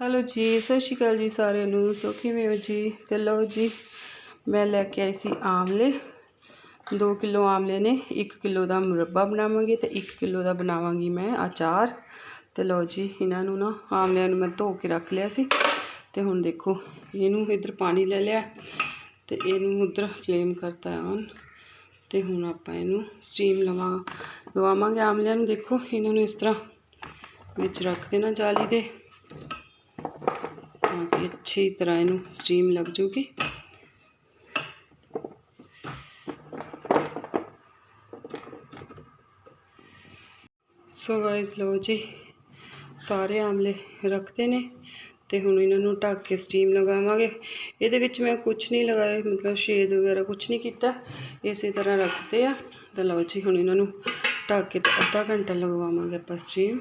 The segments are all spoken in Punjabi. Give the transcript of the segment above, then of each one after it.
ਹੈਲੋ ਜੀ, ਸਤਿ ਸ਼੍ਰੀ ਅਕਾਲ ਜੀ ਸਾਰਿਆਂ ਨੂੰ। ਸੋ ਕਿਵੇਂ ਹੋ ਜੀ? ਤੇ ਲਓ ਜੀ, ਮੈਂ ਲੈ ਕੇ ਆਈ ਸੀ ਆਮਲੇ। 2 ਕਿਲੋ ਆਮਲੇ ਨੇ 1 ਕਿਲੋ ਦਾ ਮੁਰੱਬਾ ਬਣਾਵਾਂਗੇ ਤੇ 1 ਕਿਲੋ ਦਾ ਬਣਾਵਾਂਗੀ ਮੈਂ ਅਚਾਰ। ਤੇ ਲਓ ਜੀ, ਇਹਨਾਂ ਨੂੰ ਨਾ ਆਮਲਿਆਂ ਨੂੰ ਮੈਂ ਧੋ ਕੇ ਰੱਖ ਲਿਆ ਸੀ। ਤੇ ਹੁਣ ਦੇਖੋ, ਇਹਨੂੰ ਇਧਰ ਪਾਣੀ ਲੈ ਲਿਆ। ਤੇ ਇਹਨੂੰ ਉਧਰ ਫਲੇਮ ਕਰਤਾ ਆਨ ਤੇ ਹੁਣ ਆਪਾਂ ਇਹਨੂੰ ਸਟੀਮ ਲਵਾ, ਲਵਾਵਾਂਗੇ ਆਮਲਿਆਂ ਨੂੰ। ਦੇਖੋ, ਇਹਨਾਂ ਨੂੰ ਇਸ ਤਰ੍ਹਾਂ ਵਿੱਚ ਰੱਖ ਦੇਣਾ ਜਾਲੀ ਦੇ। ਤਾਂ ਕਿ ਅੱਛੀ ਤਰ੍ਹਾਂ ਇਹਨੂੰ ਸਟੀਮ ਲੱਗ ਜੂਗੀ। ਸੋ ਗਾਇਸ ਲਓ ਜੀ, ਸਾਰੇ ਆਮਲੇ ਰੱਖਦੇ ਨੇ ਤੇ ਹੁਣ ਇਹਨਾਂ ਨੂੰ ਢੱਕ ਕੇ ਸਟੀਮ ਲਗਾਵਾਂਗੇ। ਇਹਦੇ ਵਿੱਚ ਮੈਂ ਕੁਝ ਨਹੀਂ ਲਗਾਇਆ ਮਤਲਬ ਸ਼ੇਦ ਵਗੈਰਾ ਕੁਝ ਨਹੀਂ ਕੀਤਾ। ਇਸੇ ਤਰ੍ਹਾਂ ਰੱਖਦੇ ਆ। ਤਾਂ ਲਓ ਜੀ, ਹੁਣ ਇਹਨਾਂ ਨੂੰ ਢੱਕ ਕੇ ਅੱਧਾ ਘੰਟਾ ਲਗਵਾਵਾਂਗੇ ਆਪਾਂ ਸਟੀਮ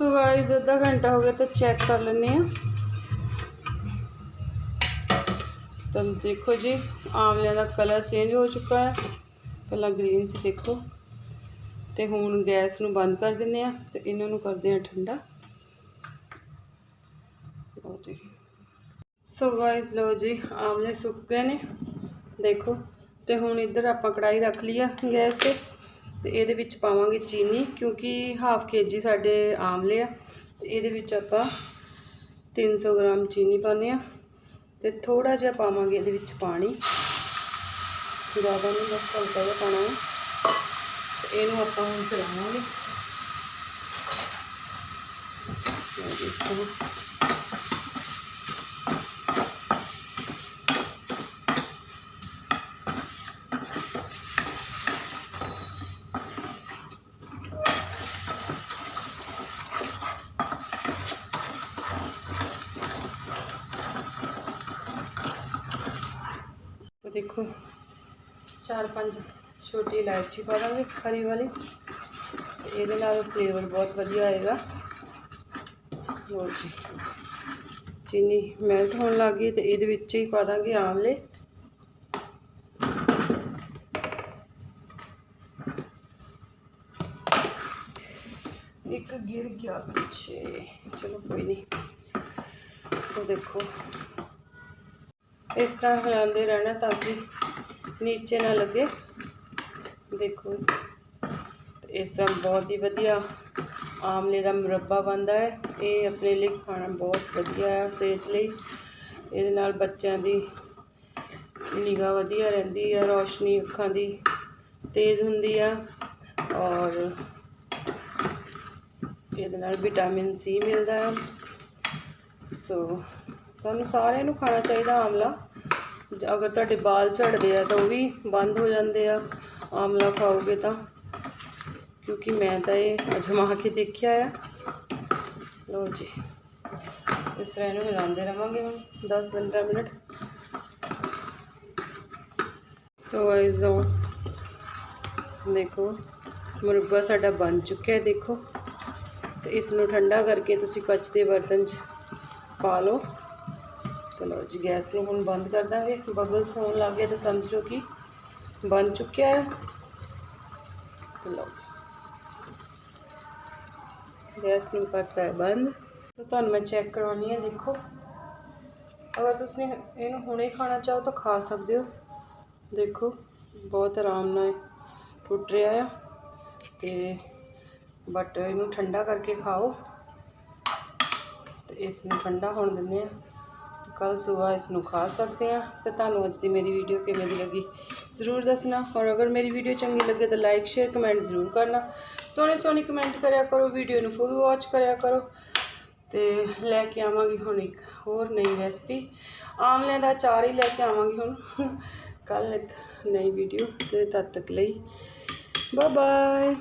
ਸੋ ਗਾਇਸ ਅੱਧਾ ਘੰਟਾ ਹੋ ਗਿਆ ਤਾਂ ਚੈੱਕ ਕਰ ਲੈਂਦੇ ਆ ਤਾਂ ਦੇਖੋ ਜੀ ਆਮਲਿਆਂ ਦਾ ਕਲਰ ਚੇਂਜ ਹੋ ਚੁੱਕਾ ਹੈ ਪਹਿਲਾਂ ਗ੍ਰੀਨ ਸੀ ਦੇਖੋ ਤੇ ਹੁਣ ਗੈਸ ਨੂੰ ਬੰਦ ਕਰ ਦਿੰਦੇ ਆ ਤੇ ਇਹਨਾਂ ਨੂੰ ਕਰਦੇ ਆ ਠੰਡਾ ਸੋ ਗਾਇਸ ਲਓ ਜੀ ਆਮਲੇ ਸੁੱਕ ਗਏ ਨੇ ਦੇਖੋ ਤੇ ਹੁਣ ਇੱਧਰ ਆਪਾਂ ਕੜਾਈ ਰੱਖ ਲਈ ਆ ਗੈਸ ਤੇ ਤੇ ਇਹਦੇ ਵਿੱਚ ਪਾਵਾਂਗੇ ਚੀਨੀ, ਕਿਉਂਕਿ ਹਾਫ ਕੇਜੀ ਸਾਡੇ ਆਮਲੇ ਆ। ਤੇ ਇਹਦੇ ਵਿੱਚ ਆਪਾਂ 300 ਗ੍ਰਾਮ ਚੀਨੀ ਪਾਉਂਦੇ ਆ। ਤੇ ਥੋੜਾ ਜਿਹਾ ਪਾਵਾਂਗੇ ਇਹਦੇ ਵਿੱਚ ਪਾਣੀ। ਜ਼ਿਆਦਾ ਨਹੀਂ, ਬਸ ਹਲਕਾ ਜਿਹਾ ਪਾਣਾ ਹੈ ਤੇ ਇਹਨੂੰ ਆਪਾਂ ਹੁਣ ਚਲਾਵਾਂਗੇ। ਇਸ ਤਰ੍ਹਾਂ। ਤੇ ਦੇਖੋ, ਚਾਰ ਪੰਜ ਛੋਟੀ ਇਲਾਇਚੀ ਪਾ ਦਾਂਗੇ ਖਰੀ ਵਾਲੀ। ਤੇ ਇਹਦੇ ਨਾਲ ਫਲੇਵਰ ਬਹੁਤ ਵਧੀਆ ਆਏਗਾ। ਲੋ ਜੀ, ਚੀਨੀ ਮੈਲਟ ਹੋਣ ਲੱਗ ਗਈ ਤੇ ਇਹਦੇ ਵਿੱਚ ਹੀ ਪਾ ਦਾਂਗੇ ਆਮਲੇ। ਇੱਕ ਗਿਰ ਗਿਆ ਪਿੱਛੇ। ਚਲੋ ਕੋਈ ਨਹੀਂ। ਸੋ ਦੇਖੋ ਇਸ ਤਰ੍ਹਾਂ ਹਿਲਾਉਂਦੇ ਰਹਿਣਾ ਤਾਂ ਕਿ ਨੀਚੇ ਨਾ ਲੱਗੇ। ਦੇਖੋ ਇਸ ਤਰ੍ਹਾਂ ਬਹੁਤ ਹੀ ਵਧੀਆ ਆਮਲੇ ਦਾ ਮੁਰੱਬਾ ਬਣਦਾ ਹੈ। ਇਹ ਆਪਣੇ ਲਈ ਖਾਣਾ ਬਹੁਤ ਵਧੀਆ ਹੈ ਸਿਹਤ ਲਈ। ਇਹਦੇ ਨਾਲ ਬੱਚਿਆਂ ਦੀ ਨਿਗਾਹ ਵਧੀਆ ਰਹਿੰਦੀ ਹੈ, ਰੋਸ਼ਨੀ ਅੱਖਾਂ ਦੀ ਤੇਜ਼ ਹੁੰਦੀ ਆ ਔਰ ਇਹਦੇ ਨਾਲ ਵਿਟਾਮਿਨ ਸੀ ਮਿਲਦਾ ਹੈ। ਸੋ ਸਾਨੂੰ ਸਾਰਿਆਂ ਨੂੰ ਖਾਣਾ ਚਾਹੀਦਾ ਆਮਲਾ। ਅਗਰ ਤੁਹਾਡੇ ਬਾਲ ਝੜਦੇ ਆ ਤਾਂ ਉਹ ਵੀ ਬੰਦ ਹੋ ਜਾਂਦੇ ਆ। ਆਮਲਾ ਖਾਓਗੇ ਤਾਂ। ਕਿਉਂਕਿ ਮੈਂ ਤਾਂ ਇਹ ਅਜਮਾ ਕੇ ਦੇਖਿਆ ਆ। ਲੋ ਜੀ। ਇਸ ਤਰ੍ਹਾਂ ਇਹਨੂੰ ਹਿਲਾਉਂਦੇ ਰਵਾਂਗੇ ਹੁਣ 10-15 ਮਿੰਟ। ਸੋ ਗਾਇਸ ਦੋ ਦੇਖੋ, ਮੁਰੱਬਾ ਸਾਡਾ ਬਣ ਚੁੱਕਿਆ ਹੈ, ਦੇਖੋ। ਤੇ ਇਸ ਨੂੰ ਠੰਡਾ ਕਰਕੇ ਤੁਸੀਂ ਕੱਚ ਦੇ ਬਰਤਨ 'ਚ ਪਾ ਲਓ। ਚਲੋ ਜੀ। ਗੈਸ ਨੂੰ ਹੁਣ ਬੰਦ ਕਰ ਦਾਂਗੇ। ਬਬਲਸ ਹੋਣ ਲੱਗ ਗਏ ਤਾਂ ਸਮਝ ਲਓ ਕਿ ਬਣ ਚੁੱਕਿਆ ਹੈ। ਲਓ ਗੈਸ ਨੂੰ ਕਰਤਾ ਹੈ ਬੰਦ। ਤਾਂ ਤੁਹਾਨੂੰ ਮੈਂ ਚੈੱਕ ਕਰਵਾਉਣੀ ਹੈ ਦੇਖੋ। ਅਗਰ ਤੁਸੀਂ ਇਹਨੂੰ ਹੁਣੇ ਖਾਣਾ ਚਾਹੋ ਤਾਂ ਖਾ ਸਕਦੇ ਹੋ। ਦੇਖੋ, ਬਹੁਤ ਆਰਾਮ ਨਾਲ ਟੁੱਟ ਰਿਹਾ ਆ। ਤੇ ਬਟ ਇਹਨੂੰ ਠੰਡਾ ਕਰਕੇ ਖਾਓ। ਤੇ ਇਸ ਨੂੰ ਠੰਡਾ ਹੋਣ ਦਿੰਦੇ ਆ। ਕੱਲ ਸਵੇਰ ਇਸ ਨੂੰ ਖਾ ਸਕਦੇ ਆ ਤੇ ਤੁਹਾਨੂੰ ਅੱਜ ਦੀ ਮੇਰੀ ਵੀਡੀਓ ਕਿਵੇਂ ਦੀ ਲੱਗੀ ਜ਼ਰੂਰ ਦੱਸਣਾ ਔਰ ਅਗਰ ਮੇਰੀ ਵੀਡੀਓ ਚੰਗੀ ਲੱਗੇ ਤਾਂ ਲਾਈਕ ਸ਼ੇਅਰ ਕਮੈਂਟ ਜ਼ਰੂਰ ਕਰਨਾ। ਸੋਹਣੇ ਸੋਹਣੇ ਕਮੈਂਟ ਕਰਿਆ ਕਰੋ ਵੀਡੀਓ ਨੂੰ ਫੁੱਲ ਵਾਚ ਕਰਿਆ ਕਰੋ ਤੇ ਲੈ ਕੇ ਆਵਾਂਗੀ ਹੁਣ ਇੱਕ ਹੋਰ ਨਈ ਰੈਸਪੀ ਆਮਲਿਆਂ ਦਾ ਅਚਾਰ ਹੀ ਲੈ ਕੇ ਆਵਾਂਗੀ ਹੁਣ। ਕੱਲ ਇੱਕ ਨਈ ਵੀਡੀਓ ਤੇ ਤਦ ਤੱਕ ਲਈ। Bye bye